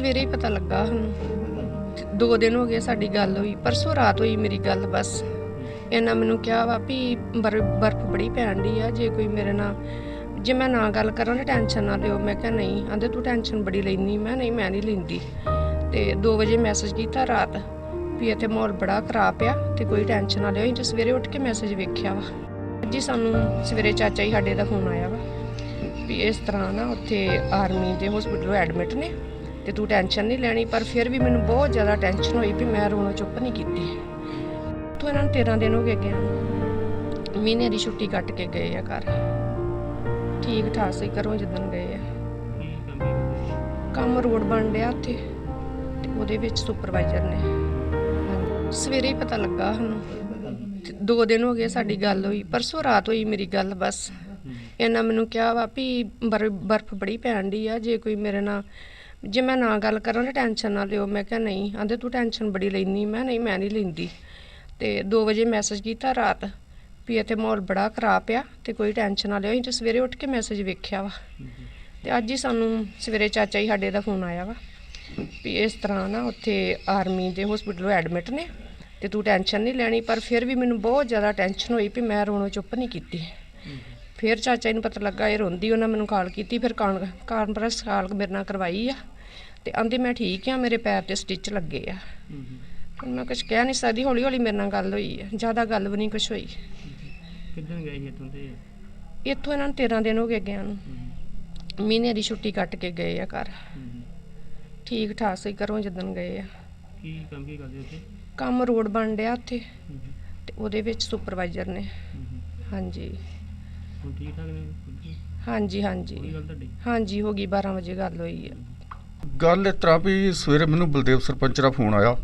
ਸਵੇਰੇ ਹੀ ਪਤਾ ਲੱਗਾ ਸਾਨੂੰ। ਦੋ ਦਿਨ ਹੋ ਗਏ ਸਾਡੀ ਗੱਲ ਹੋਈ, ਪਰਸੋਂ ਰਾਤ ਹੋਈ ਮੇਰੀ ਗੱਲ ਬਸ। ਇਹਨਾਂ ਮੈਨੂੰ ਕਿਹਾ ਵਾ ਵੀ ਬਰ- ਬਰਫ਼ ਬੜੀ ਪੈਣ ਡਈ ਆ, ਜੇ ਕੋਈ ਮੇਰੇ ਨਾਲ, ਜੇ ਮੈਂ ਨਾ ਗੱਲ ਕਰਾਂ ਤਾਂ ਟੈਨਸ਼ਨ ਨਾ ਲਿਓ। ਮੈਂ ਕਿਹਾ ਨਹੀਂ, ਆਂਦੇ ਤੂੰ ਟੈਨਸ਼ਨ ਬੜੀ ਲੈਂਦੀ। ਮੈਂ ਨਹੀਂ ਮੈਂ ਨਹੀਂ ਲੈਂਦੀ। ਤੇ 2 ਵਜੇ ਮੈਸੇਜ ਕੀਤਾ ਰਾਤ, ਵੀ ਇੱਥੇ ਮਾਹੌਲ ਬੜਾ ਖਰਾਬ ਆ ਤੇ ਕੋਈ ਟੈਨਸ਼ਨ ਨਾ ਲਿਓ। ਅਸੀਂ ਸਵੇਰੇ ਉੱਠ ਕੇ ਮੈਸੇਜ ਵੇਖਿਆ ਵਾ। ਜੀ ਸਾਨੂੰ ਸਵੇਰੇ ਚਾਚਾ ਜੀ ਸਾਡੇ ਦਾ ਫੋਨ ਆਇਆ ਵਾ, ਵੀ ਇਸ ਤਰ੍ਹਾਂ ਨਾ ਉੱਥੇ ਆਰਮੀ ਦੇ ਹਸਪੀਟਲ ਐਡਮਿਟ ਨੇ। ਤੇ ਤੂੰ ਟੈਨਸ਼ਨ ਨਹੀਂ ਲੈਣੀ, ਪਰ ਫਿਰ ਵੀ ਮੈਨੂੰ ਬਹੁਤ ਜ਼ਿਆਦਾ ਟੈਨਸ਼ਨ ਹੋਈ ਵੀ ਮੈਂ ਰੋਣਾ ਚੁੱਪ ਨਹੀਂ ਕੀਤੀ। ਤੂੰ ਇਹਨਾਂ ਨੂੰ 13 ਦਿਨ ਹੋ ਗਏ ਗਿਆ ਮਹੀਨੇ ਦੀ ਛੁੱਟੀ ਕੱਟ ਕੇ ਗਏ ਆ ਘਰ। ਠੀਕ ਠਾਕ ਸੀ ਘਰੋਂ ਜਦੋਂ ਗਏ ਆ। ਕੰਮ ਰੋਡ ਬਣ ਰਿਹਾ ਉੱਥੇ, ਤੇ ਉਹਦੇ ਵਿੱਚ ਸੁਪਰਵਾਈਜ਼ਰ ਨੇ। ਸਵੇਰੇ ਹੀ ਪਤਾ ਲੱਗਾ ਸਾਨੂੰ। ਦੋ ਦਿਨ ਹੋ ਗਏ ਸਾਡੀ ਗੱਲ ਹੋਈ, ਪਰਸੋਂ ਰਾਤ ਹੋਈ ਮੇਰੀ ਗੱਲ ਬਸ। ਇਹਨਾਂ ਮੈਨੂੰ ਕਿਹਾ ਵਾ ਵੀ ਬਰ- ਬਰਫ਼ ਬੜੀ ਪੈਣ ਡਈ ਆ, ਜੇ ਕੋਈ ਮੇਰੇ ਨਾਲ ਜੇ ਮੈਂ ਨਾ ਗੱਲ ਕਰਾਂ ਤਾਂ ਟੈਨਸ਼ਨ ਨਾ ਲਿਓ। ਮੈਂ ਕਿਹਾ ਨਹੀਂ, ਆਂਦੇ ਤੂੰ ਟੈਨਸ਼ਨ ਬੜੀ ਲੈਂਦੀ। ਮੈਂ ਨਹੀਂ ਮੈਂ ਨਹੀਂ ਲੈਂਦੀ। ਤੇ 2 ਵਜੇ ਮੈਸੇਜ ਕੀਤਾ ਰਾਤ ਵੀ ਇੱਥੇ ਮਾਹੌਲ ਬੜਾ ਖਰਾਬ ਆ ਤੇ ਕੋਈ ਟੈਨਸ਼ਨ ਨਾ ਲਿਓ। ਅਸੀਂ ਤਾਂ ਸਵੇਰੇ ਉੱਠ ਕੇ ਮੈਸੇਜ ਵੇਖਿਆ ਵਾ। ਤੇ ਅੱਜ ਹੀ ਸਾਨੂੰ ਸਵੇਰੇ ਚਾਚਾ ਜੀ ਸਾਡੇ ਦਾ ਫੋਨ ਆਇਆ ਵਾ ਵੀ ਇਸ ਤਰ੍ਹਾਂ ਨਾ ਉੱਥੇ ਆਰਮੀ ਦੇ ਹਸਪੀਟਲ ਐਡਮਿਟ ਨੇ ਤੇ ਤੂੰ ਟੈਨਸ਼ਨ ਨਹੀਂ ਲੈਣੀ। ਪਰ ਫਿਰ ਵੀ ਮੈਨੂੰ ਬਹੁਤ ਜ਼ਿਆਦਾ ਟੈਨਸ਼ਨ ਹੋਈ ਵੀ ਮੈਂ ਰੋਣੋਂ ਚੁੱਪ ਨਹੀਂ ਕੀਤੀ। ਫਿਰ ਚਾਚਾ ਜੀ ਨੂੰ ਪਤਾ ਲੱਗਾ ਇਹ ਰੋਂਦੀ ਉਹਨਾਂ ਮੈਨੂੰ ਕਾਲ ਕੀਤੀ ਫਿਰ ਕਾਨ ਕਾਨਫਰੰਸ ਕਾਲ ਮੇਰੇ ਨਾਲ ਕਰਵਾਈ ਆ। ਤੇ ਆਂਦੀ ਮੈਂ ਠੀਕ ਆ ਮੇਰੇ ਪੈਰ ਤੇ ਸਟਿਚ ਲੱਗੇ ਆ। ਹੁਣ ਮੈਂ ਕੁਝ ਕਹਿ ਨਹੀਂ ਸਕਦੀ ਹੌਲੀ ਹੌਲੀ ਮੇਰੇ ਨਾਲ ਗੱਲ ਹੋਈ ਆ। ਜ਼ਿਆਦਾ ਗੱਲ ਵੀ ਨਹੀਂ ਕੁਝ ਹੋਈ। ਕਿੱਦਣ ਗਏ ਇੱਥੋਂ ਤੇ ਇੱਥੋਂ ਇਹਨਾਂ ਨੂੰ 13 ਦਿਨ ਹੋ ਗਏ ਗਿਆ ਨੂੰ। ਮਹੀਨੇ ਦੀ ਛੁੱਟੀ ਕੱਟ ਕੇ ਗਏ ਆ ਘਰ। ਠੀਕ ਠਾਕ ਸੀ ਘਰੋਂ ਜਦੋਂ ਗਏ ਆ। ਕੀ ਕੰਮ ਕੀ ਕਰਦੇ ਉੱਥੇ? ਕੰਮ ਰੋਡ ਬਣ ਰਿਹਾ ਉੱਥੇ। ਤੇ ਉਹਦੇ ਵਿੱਚ ਸੁਪਰਵਾਈਜ਼ਰ ਨੇ। ਹਾਂਜੀ। ਹੁਣ ਠੀਕ ਠਾਕ ਨੇ? ਕੋਈ ਹਾਂਜੀ। ਹਾਂਜੀ ਗੱਲ ਤੁਹਾਡੀ? ਹਾਂਜੀ ਹੋ ਗਈ 12 ਵਜੇ ਗੱਲ ਹੋਈ ਹੈ ਗੱਲ ਇਸ ਤਰ੍ਹਾਂ ਵੀ ਸਵੇਰੇ ਮੈਨੂੰ ਬਲਦੇਵ ਸਰਪੰਚ ਦਾ ਫੋਨ ਆਇਆ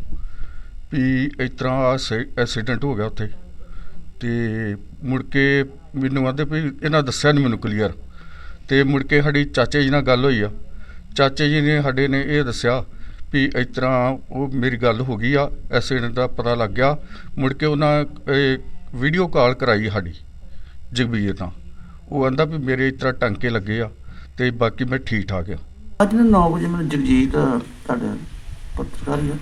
ਵੀ ਇਸ ਤਰ੍ਹਾਂ ਐਕਸੀਡੈਂਟ ਹੋ ਗਿਆ ਉੱਥੇ। ਤੇ ਮੁੜ ਕੇ ਮੈਨੂੰ ਆਂਦੇ ਵੀ ਇਹਨਾਂ ਦੱਸਿਆ ਨਹੀਂ ਮੈਨੂੰ ਕਲੀਅਰ ਤੇ ਮੁੜ ਕੇ ਸਾਡੀ ਚਾਚੇ ਜੀ ਨਾਲ ਗੱਲ ਹੋਈ ਆ। ਚਾਚੇ ਜੀ ਨੇ ਸਾਡੇ ਨੇ ਇਹ ਦੱਸਿਆ ਵੀ ਇਸ ਤਰ੍ਹਾਂ ਉਹ ਮੇਰੀ ਗੱਲ ਹੋ ਗਈ ਆ ਐਕਸੀਡੈਂਟ ਦਾ ਪਤਾ ਲੱਗ ਗਿਆ। ਮੁੜ ਕੇ ਉਹਨਾਂ ਵੀਡੀਓ ਕਾਲ ਕਰਾਈ ਸਾਡੀ ਜਗਬੀਰ ਨਾਲ। ਉਹ ਆਂਦਾ ਵੀ ਮੇਰੇ ਇਸ ਤਰ੍ਹਾਂ ਟਾਂਕੇ ਲੱਗੇ ਆ ਤੇ ਬਾਕੀ ਮੈਂ ਠੀਕ ਠਾਕ ਆ। ਅੱਜ ਨਾ 9 ਵਜੇ ਮੈਨੂੰ ਜਗਜੀਤ, ਤੁਹਾਡਾ ਪੱਤਰਕਾਰ ਹੀ ਆ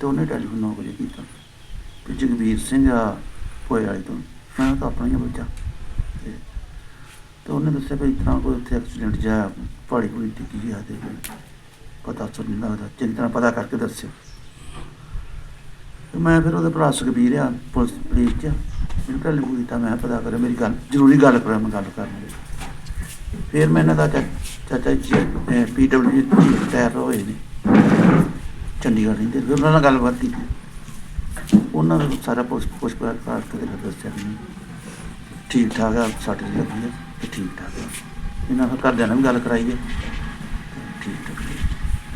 ਤੇ ਉਹਨੇ ਟੈਲੀਫੋਨ 9 ਵਜੇ ਕੀਤਾ। ਕਿ ਜਗਵੀਰ ਸਿੰਘ ਆ ਹੋਏ ਵਾਲੇ ਤੋਂ। ਮੈਂ ਤਾਂ ਆਪਣਾ ਹੀ ਬੱਚਾ। ਤੇ ਉਹਨੇ ਦੱਸਿਆ ਵੀ ਇਸ ਕੋਈ ਉੱਥੇ ਐਕਸੀਡੈਂਟ ਜਾ ਪਹਾੜੀ ਪੂਰੀ ਟਿੱਕੀ ਆ ਤੇ ਪਤਾ ਤੋਂ ਨਹੀਂ ਲੱਗਦਾ। ਚੰਗੀ ਤਰ੍ਹਾਂ ਪਤਾ ਕਰਕੇ ਦੱਸਿਓ। ਮੈਂ ਫਿਰ ਉਹਦੇ ਭਰਾ ਸੁਖਬੀਰ ਆ, ਪੁਲਿਸ ਪੁਲਿਸ ਚ ਮੈਨੂੰ ਟੈਲੀਫੋਨ ਕੀਤਾ ਮੈਂ ਪਤਾ ਕਰੇ, ਮੇਰੀ ਗੱਲ, ਜ਼ਰੂਰੀ ਗੱਲ ਕਰਾਂ, ਮੈਂ ਗੱਲ ਕਰਨੀ ਫਿਰ ਮੈਂ ਇਹਨਾਂ ਦਾ ਚਾ- ਚਾਚਾ ਜੀ ਪੀ ਡਬਲਿਊ ਜੀ ਰਿਟਾਇਰ ਹੋਏ ਨੇ। ਚੰਡੀਗੜ੍ਹ ਰਹਿੰਦੇ ਫਿਰ ਉਹਨਾਂ ਨਾਲ ਗੱਲਬਾਤ ਕੀਤੀ। ਉਹਨਾਂ ਨੂੰ ਸਾਰਾ ਪੁੱਛ ਪੁੱਛ ਪੜਤਾਲ ਕਰਕੇ ਦੱਸਿਆ ਠੀਕ ਠਾਕ ਆ, ਸੱਟ ਲੱਗੀ ਹੈ ਠੀਕ ਠਾਕ ਆ। ਇਹਨਾਂ ਨਾਲ ਘਰਦਿਆਂ ਨਾਲ ਵੀ ਗੱਲ ਕਰਾਈ ਹੈ ਠੀਕ ਠਾਕ